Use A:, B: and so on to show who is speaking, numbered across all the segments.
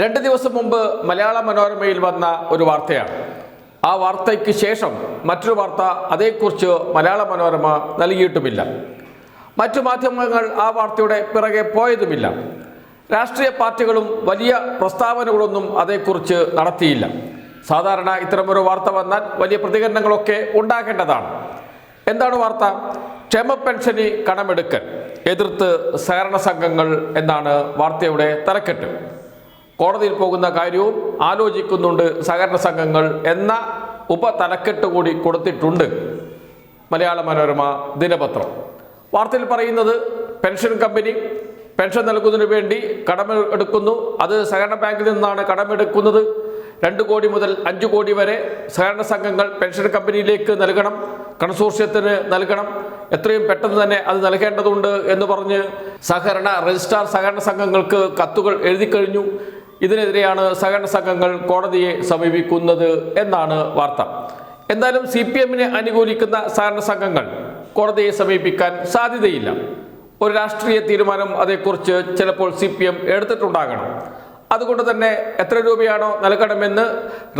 A: രണ്ട് ദിവസം മുമ്പ് മലയാള മനോരമയിൽ വന്ന ഒരു വാർത്തയാണ്. ആ വാർത്തയ്ക്ക് ശേഷം മറ്റൊരു വാർത്ത അതേക്കുറിച്ച് മലയാള മനോരമ നൽകിയിട്ടുമില്ല. മറ്റു മാധ്യമങ്ങൾ ആ വാർത്തയുടെ പിറകെ പോയതുമില്ല. രാഷ്ട്രീയ പാർട്ടികളും വലിയ പ്രസ്താവനകളൊന്നും അതേക്കുറിച്ച് നടത്തിയില്ല. സാധാരണ ഇത്തരമൊരു വാർത്ത വന്നാൽ വലിയ പ്രതികരണങ്ങളൊക്കെ ഉണ്ടാകേണ്ടതാണ്. എന്താണ് വാർത്ത? ക്ഷേമ പെൻഷന് കണമെടുക്കൽ എതിർത്ത് സഹകരണ സംഘങ്ങൾ എന്നാണ് വാർത്തയുടെ തലക്കെട്ട്. കോടതിയിൽ പോകുന്ന കാര്യവും ആലോചിക്കുന്നുണ്ട് സഹകരണ സംഘങ്ങൾ എന്ന ഉപതലക്കെട്ട് കൂടി കൊടുത്തിട്ടുണ്ട്. മലയാള മനോരമ ദിനപത്രം. വാർത്തയിൽ പറയുന്നത് പെൻഷൻ കമ്പനി പെൻഷൻ നൽകുന്നതിന് വേണ്ടി കടമ എടുക്കുന്നു. അത് സഹകരണ ബാങ്കിൽ നിന്നാണ് കടമെടുക്കുന്നത് രണ്ട് കോടി മുതൽ അഞ്ച് കോടി വരെ സഹകരണ സംഘങ്ങൾ പെൻഷൻ കമ്പനിയിലേക്ക് നൽകണം. കൺസോർഷ്യത്തിന് നൽകണം. എത്രയും പെട്ടെന്ന് തന്നെ അത് നൽകേണ്ടതുണ്ട് എന്ന് പറഞ്ഞ് സഹകരണ രജിസ്ട്രാർ സഹകരണ സംഘങ്ങൾക്ക് കത്തുകൾ എഴുതി കഴിഞ്ഞു. ഇതിനെതിരെയാണ് സഹകരണ സംഘങ്ങൾ കോടതിയെ സമീപിക്കുന്നത് എന്നാണ് വാർത്ത. എന്തായാലും സി പി എമ്മിനെ അനുകൂലിക്കുന്ന സഹകരണ സംഘങ്ങൾ കോടതിയെ സമീപിക്കാൻ സാധ്യതയില്ല. ഒരു രാഷ്ട്രീയ തീരുമാനം അതേക്കുറിച്ച് ചിലപ്പോൾ സി പി എം എടുത്തിട്ടുണ്ടാകണം. അതുകൊണ്ട് തന്നെ എത്ര രൂപയാണോ നൽകണമെന്ന്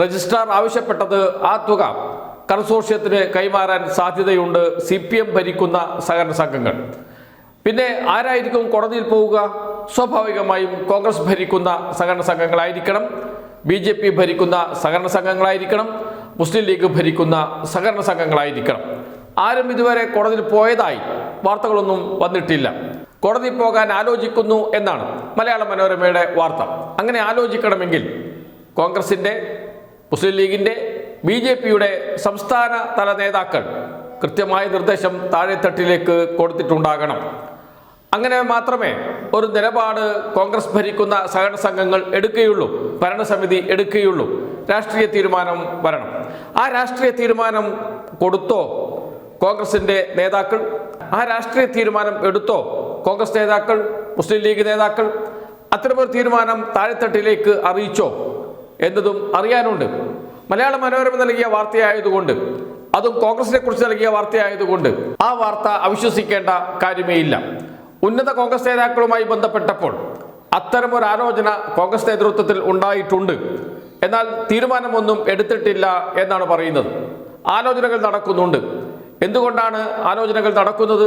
A: രജിസ്ട്രാർ ആവശ്യപ്പെട്ടത് ആ തുക കൺസോർഷ്യത്തിന് കൈമാറാൻ സാധ്യതയുണ്ട് സി പി എം ഭരിക്കുന്ന സഹകരണ സംഘങ്ങൾ. പിന്നെ ആരായിരിക്കും കോടതിയിൽ പോവുക? സ്വാഭാവികമായും കോൺഗ്രസ് ഭരിക്കുന്ന സഹകരണ സംഘങ്ങളായിരിക്കണം. ബി ജെ പി ഭരിക്കുന്ന സഹകരണ സംഘങ്ങളായിരിക്കണം. മുസ്ലിം ലീഗ് ഭരിക്കുന്ന സഹകരണ സംഘങ്ങളായിരിക്കണം. ആരും ഇതുവരെ കോടതിയിൽ പോയതായി വാർത്തകളൊന്നും വന്നിട്ടില്ല. കോടതി പോകാൻ ആലോചിക്കുന്നു എന്നാണ് മലയാള മനോരമയുടെ വാർത്ത. അങ്ങനെ ആലോചിക്കണമെങ്കിൽ കോൺഗ്രസിന്റെ മുസ്ലിം ലീഗിന്റെ ബി ജെ പിയുടെ സംസ്ഥാന തല നേതാക്കൾ കൃത്യമായ നിർദ്ദേശം താഴെത്തട്ടിലേക്ക് കൊടുത്തിട്ടുണ്ടാകണം. അങ്ങനെ മാത്രമേ ഒരു നിലപാട് കോൺഗ്രസ് ഭരിക്കുന്ന സഹകരണ സംഘങ്ങൾ എടുക്കുകയുള്ളൂ ഭരണസമിതി എടുക്കുകയുള്ളൂ. രാഷ്ട്രീയ തീരുമാനം വരണം. ആ രാഷ്ട്രീയ തീരുമാനം കൊടുത്തോ കോൺഗ്രസിന്റെ നേതാക്കൾ? ആ രാഷ്ട്രീയ തീരുമാനം എടുത്തോ കോൺഗ്രസ് നേതാക്കൾ മുസ്ലിം ലീഗ് നേതാക്കൾ? അത്തരമൊരു തീരുമാനം താഴെത്തട്ടിലേക്ക് അറിയിച്ചോ എന്നതും അറിയാനുണ്ട്. മലയാള മനോരമ നൽകിയ വാർത്തയായതുകൊണ്ട് അതും കോൺഗ്രസിനെ കുറിച്ച് നൽകിയ വാർത്തയായതുകൊണ്ട് ആ വാർത്ത അവിശ്വസിക്കേണ്ട കാര്യമേ ഇല്ല ഉന്നത കോൺഗ്രസ് നേതാക്കളുമായി ബന്ധപ്പെട്ടപ്പോൾ അത്തരമൊരു ആലോചന കോൺഗ്രസ് നേതൃത്വത്തിൽ ഉണ്ടായിട്ടുണ്ട്. എന്നാൽ തീരുമാനമൊന്നും എടുത്തിട്ടില്ല എന്നാണ് പറയുന്നത്. ആലോചനകൾ നടക്കുന്നുണ്ട്. എന്തുകൊണ്ടാണ് ആലോചനകൾ നടക്കുന്നത്?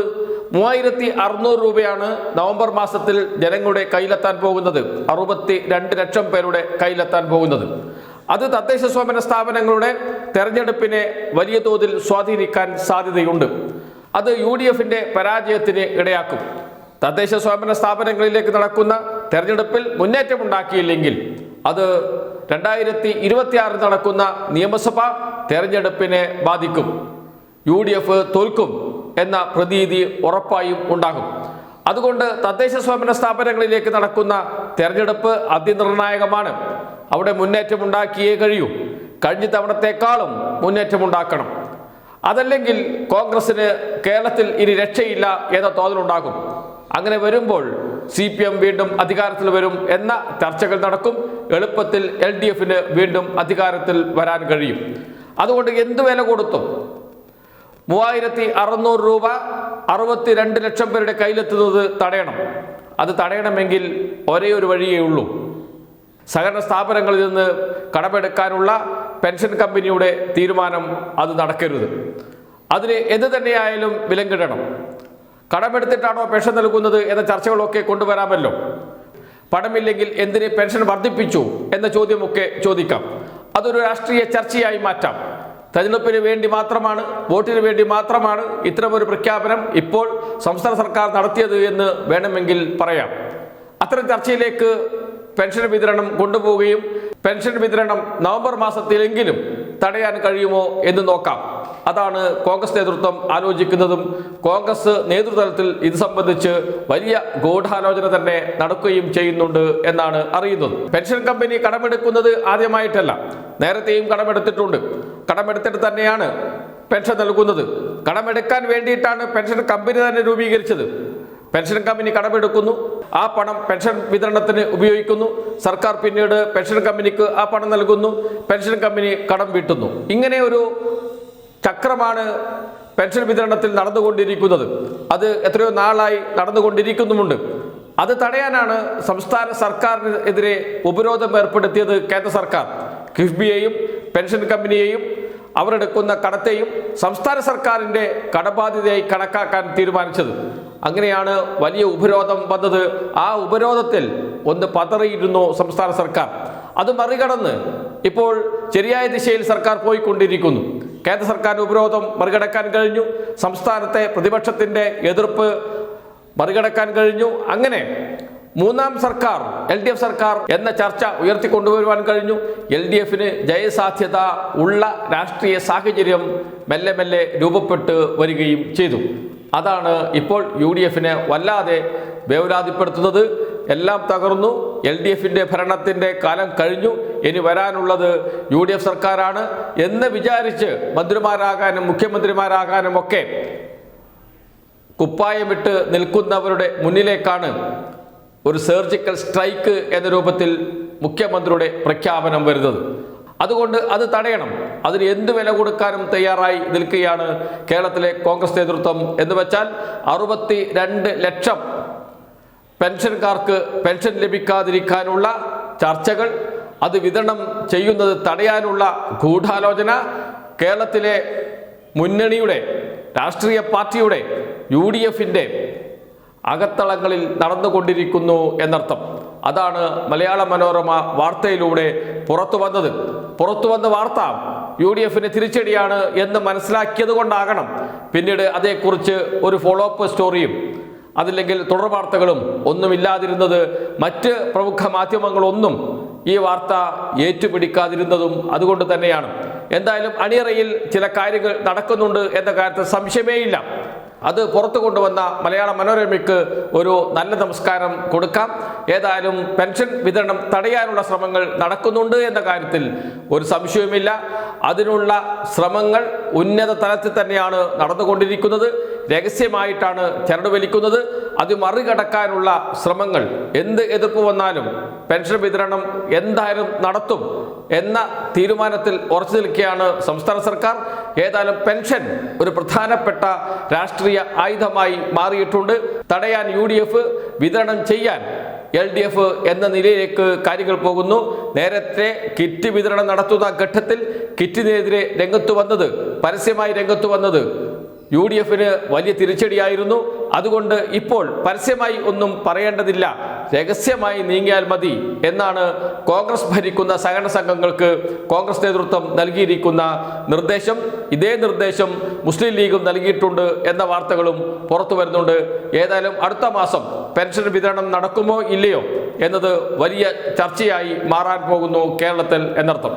A: മൂവായിരത്തി അറുന്നൂറ് രൂപയാണ് നവംബർ മാസത്തിൽ ജനങ്ങളുടെ കയ്യിലെത്താൻ പോകുന്നത്. അറുപത്തി രണ്ട് ലക്ഷം പേരുടെ കയ്യിലെത്താൻ പോകുന്നത്. അത് തദ്ദേശ സ്വയംഭരണ സ്ഥാപനങ്ങളുടെ തെരഞ്ഞെടുപ്പിനെ വലിയ തോതിൽ സ്വാധീനിക്കാൻ സാധ്യതയുണ്ട്. അത് യു ഡി എഫിന്റെ പരാജയത്തിന് ഇടയാക്കും. തദ്ദേശ സ്വയംഭരണ സ്ഥാപനങ്ങളിലേക്ക് നടക്കുന്ന തെരഞ്ഞെടുപ്പിൽ മുന്നേറ്റമുണ്ടാക്കിയില്ലെങ്കിൽ അത് രണ്ടായിരത്തി ഇരുപത്തിയാറിൽ നടക്കുന്ന നിയമസഭാ തെരഞ്ഞെടുപ്പിനെ ബാധിക്കും. യു ഡി എഫ് തോൽക്കും എന്ന പ്രതീതി ഉറപ്പായും ഉണ്ടാകും. അതുകൊണ്ട് തദ്ദേശ സ്വയംഭരണ സ്ഥാപനങ്ങളിലേക്ക് നടക്കുന്ന തെരഞ്ഞെടുപ്പ് അതിനിർണായകമാണ്. അവിടെ മുന്നേറ്റമുണ്ടാക്കിയേ കഴിയൂ. കഴിഞ്ഞ തവണത്തെക്കാളും മുന്നേറ്റമുണ്ടാക്കണം. അതല്ലെങ്കിൽ കോൺഗ്രസിന് കേരളത്തിൽ ഇനി രക്ഷയില്ല എന്ന തോന്നലുണ്ടാകും. അങ്ങനെ വരുമ്പോൾ സി പി എം വീണ്ടും അധികാരത്തിൽ വരും എന്ന ചർച്ചകൾ നടക്കും. എളുപ്പത്തിൽ എൽ ഡി എഫിന് വീണ്ടും അധികാരത്തിൽ വരാൻ കഴിയും. അതുകൊണ്ട് എന്ത് വില കൊടുത്തും? മൂവായിരത്തി അറുന്നൂറ് രൂപ അറുപത്തി രണ്ട് ലക്ഷം പേരുടെ കയ്യിലെത്തുന്നത് തടയണം. അത് തടയണമെങ്കിൽ ഒരേ ഒരു വഴിയേ ഉള്ളൂ. സഹകരണ സ്ഥാപനങ്ങളിൽ നിന്ന് കടമെടുക്കാനുള്ള പെൻഷൻ കമ്പനിയുടെ തീരുമാനം അത് നടക്കരുത്. അതിന് എന്ത് തന്നെയായാലും വിലങ്കിടണം. കടമെടുത്തിട്ടാണോ പെൻഷൻ നൽകുന്നത് എന്ന ചർച്ചകളൊക്കെ കൊണ്ടുവരാമല്ലോ. പണമില്ലെങ്കിൽ എന്തിന് പെൻഷൻ വർദ്ധിപ്പിച്ചു എന്ന ചോദ്യമൊക്കെ ചോദിക്കാം. അതൊരു രാഷ്ട്രീയ ചർച്ചയായി മാറ്റാം. തെരഞ്ഞെടുപ്പിന് വേണ്ടി മാത്രമാണ് വോട്ടിന് വേണ്ടി മാത്രമാണ് ഇത്തരമൊരു പ്രഖ്യാപനം ഇപ്പോൾ സംസ്ഥാന സർക്കാർ നടത്തിയത് എന്ന് വേണമെങ്കിൽ പറയാം. അത്തരം ചർച്ചയിലേക്ക് പെൻഷൻ വിതരണം കൊണ്ടുപോവുകയും പെൻഷൻ വിതരണം നവംബർ മാസത്തിലെങ്കിലും തടയാൻ കഴിയുമോ എന്ന് നോക്കാം. അതാണ് കോൺഗ്രസ് നേതൃത്വം ആലോചിക്കുന്നതും കോൺഗ്രസ് നേതൃതലത്തിൽ ഇത് സംബന്ധിച്ച് വലിയ ഗൂഢാലോചന തന്നെ നടക്കുകയും ചെയ്യുന്നുണ്ട് എന്നാണ് അറിയുന്നത്. പെൻഷൻ കമ്പനി കടമെടുക്കുന്നത് ആദ്യമായിട്ടല്ല. നേരത്തെയും കടമെടുത്തിട്ടുണ്ട്. കടമെടുത്തിട്ട് തന്നെയാണ് പെൻഷൻ നൽകുന്നത്. കടമെടുക്കാൻ വേണ്ടിയിട്ടാണ് പെൻഷൻ കമ്പനി തന്നെ രൂപീകരിച്ചത്. പെൻഷൻ കമ്പനി കടമെടുക്കുന്നു. ആ പണം പെൻഷൻ വിതരണത്തിന് ഉപയോഗിക്കുന്നു. സർക്കാർ പിന്നീട് പെൻഷൻ കമ്പനിക്ക് ആ പണം നൽകുന്നു. പെൻഷൻ കമ്പനി കടം വീട്ടുന്നു. ഇങ്ങനെ ഒരു ചക്രമാണ് പെൻഷൻ വിതരണത്തിൽ നടന്നുകൊണ്ടിരിക്കുന്നത്. അത് എത്രയോ നാളായി നടന്നുകൊണ്ടിരിക്കുന്നുമുണ്ട്. അത് തടയാനാണ് സംസ്ഥാന സർക്കാരിനെതിരെ ഉപരോധം ഏർപ്പെടുത്തിയത് കേന്ദ്ര സർക്കാർ. കിഫ്ബിയെയും പെൻഷൻ കമ്പനിയെയും അവരെടുക്കുന്ന കടത്തെയും സംസ്ഥാന സർക്കാരിന്റെ കടബാധ്യതയായി കണക്കാക്കാൻ തീരുമാനിച്ചത്. അങ്ങനെയാണ് വലിയ ഉപരോധം വന്നത്. ആ ഉപരോധത്തിൽ ഒന്ന് പതറിയിരുന്നു സംസ്ഥാന സർക്കാർ. അത് മറികടന്ന് ഇപ്പോൾ ശരിയായ ദിശയിൽ സർക്കാർ പോയിക്കൊണ്ടിരിക്കുന്നു. കേന്ദ്ര സർക്കാർ ഉപരോധം മറികടക്കാൻ കഴിഞ്ഞു. സംസ്ഥാനത്തെ പ്രതിപക്ഷത്തിന്റെ എതിർപ്പ് മറികടക്കാൻ കഴിഞ്ഞു. അങ്ങനെ മൂന്നാം സർക്കാർ എൽ ഡി എഫ് സർക്കാർ എന്ന ചർച്ച ഉയർത്തിക്കൊണ്ടുവരുവാൻ കഴിഞ്ഞു. എൽ ഡി എഫിന് ജയസാധ്യത ഉള്ള രാഷ്ട്രീയ സാഹചര്യം മെല്ലെ മെല്ലെ രൂപപ്പെട്ട് വരികയും ചെയ്തു. അതാണ് ഇപ്പോൾ യു ഡി എഫിനെ വല്ലാതെ വേവലാതിപ്പെടുത്തുന്നത്. എല്ലാം തകർന്നു. എൽ ഡി എഫിന്റെ ഭരണത്തിന്റെ കാലം കഴിഞ്ഞു. ഇനി വരാനുള്ളത് യു ഡി എഫ് സർക്കാരാണ് എന്ന് വിചാരിച്ച് മന്ത്രിമാരാകാനും മുഖ്യമന്ത്രിമാരാകാനും ഒക്കെ കുപ്പായമിട്ട് നിൽക്കുന്നവരുടെ മുന്നിലേക്കാണ് ഒരു സർജിക്കൽ സ്ട്രൈക്ക് എന്ന രൂപത്തിൽ മുഖ്യമന്ത്രിയുടെ പ്രഖ്യാപനം വരുന്നത്. അതുകൊണ്ട് അത് തടയണം. അതിന് എന്ത് വില കൊടുക്കാനും തയ്യാറായി നിൽക്കുകയാണ് കേരളത്തിലെ കോൺഗ്രസ് നേതൃത്വം എന്ന് വെച്ചാൽ അറുപത്തി രണ്ട് ലക്ഷം പെൻഷൻകാർക്ക് പെൻഷൻ ലഭിക്കാതിരിക്കാനുള്ള ചർച്ചകൾ അത് വിതരണം ചെയ്യുന്നത് തടയാനുള്ള ഗൂഢാലോചന കേരളത്തിലെ മുന്നണിയുടെ രാഷ്ട്രീയ പാർട്ടിയുടെ യു ഡി എഫിന്റെ അകത്തളങ്ങളിൽ നടന്നുകൊണ്ടിരിക്കുന്നു എന്നർത്ഥം. അതാണ് മലയാള മനോരമ വാർത്തയിലൂടെ പുറത്തു വന്നത്. പുറത്തു വന്ന വാർത്ത യു ഡി എഫിന് തിരിച്ചടിയാണ് എന്ന് മനസ്സിലാക്കിയത് കൊണ്ടാകണം. പിന്നീട് അതേക്കുറിച്ച് ഒരു ഫോളോ അപ്പ് സ്റ്റോറിയും അതില്ലെങ്കിൽ തുടർ വാർത്തകളും ഒന്നുമില്ലാതിരുന്നത് മറ്റ് പ്രമുഖ മാധ്യമങ്ങളൊന്നും ഈ വാർത്ത ഏറ്റുപിടിക്കാതിരുന്നതും അതുകൊണ്ട് തന്നെയാണ്. എന്തായാലും അണിയറയിൽ ചില കാര്യങ്ങൾ നടക്കുന്നുണ്ട് എന്ന കാര്യത്തിൽ സംശയമേയില്ല അത് പുറത്തു കൊണ്ടുവന്ന മലയാള മനോരമയ്ക്ക് ഒരു നല്ല നമസ്കാരം കൊടുക്കാം. ഏതായാലും പെൻഷൻ വിതരണം തടയാനുള്ള ശ്രമങ്ങൾ നടക്കുന്നുണ്ട് എന്ന കാര്യത്തിൽ ഒരു സംശയവുമില്ല. അതിനുള്ള ശ്രമങ്ങൾ ഉന്നത തലത്തിൽ തന്നെയാണ് നടന്നുകൊണ്ടിരിക്കുന്നത്. രഹസ്യമായിട്ടാണ് ചരട് വലിക്കുന്നത്. അത് മറികടക്കാനുള്ള ശ്രമങ്ങൾ എന്ത് എതിർപ്പ് വന്നാലും പെൻഷൻ വിതരണം എന്തായാലും നടത്തും. എന്ന തീരുമാനത്തിൽ ഉറച്ചു നിൽക്കുകയാണ് സംസ്ഥാന സർക്കാർ. ഏതായാലും പെൻഷൻ ഒരു പ്രധാനപ്പെട്ട രാഷ്ട്രീയ ആയുധമായി മാറിയിട്ടുണ്ട്. തടയാൻ യു വിതരണം ചെയ്യാൻ എൽ ഡി എഫ് എന്ന നിലയിലേക്ക് കാര്യങ്ങൾ പോകുന്നു. നേരത്തെ കിറ്റ് വിതരണം നടത്തുന്ന ഘട്ടത്തിൽ കിറ്റിനെതിരെ രംഗത്ത് വന്നത് പരസ്യമായി രംഗത്ത് വന്നത് യു ഡി എഫിന് വലിയ തിരിച്ചടിയായിരുന്നു. അതുകൊണ്ട് ഇപ്പോൾ പരസ്യമായി ഒന്നും പറയേണ്ടതില്ല. രഹസ്യമായി നീങ്ങിയാൽ മതി എന്നാണ് കോൺഗ്രസ് ഭരിക്കുന്ന സഹകരണ സംഘങ്ങൾക്ക് കോൺഗ്രസ് നേതൃത്വം നൽകിയിരിക്കുന്ന നിർദ്ദേശം. ഇതേ നിർദ്ദേശം മുസ്ലിം ലീഗും നൽകിയിട്ടുണ്ട് എന്ന വാർത്തകളും പുറത്തു വരുന്നുണ്ട്. ഏതായാലും അടുത്ത മാസം പെൻഷൻ വിതരണം നടക്കുമോ ഇല്ലയോ എന്നത് വലിയ ചർച്ചയായി മാറാൻ പോകുന്നു കേരളത്തിൽ എന്നർത്ഥം.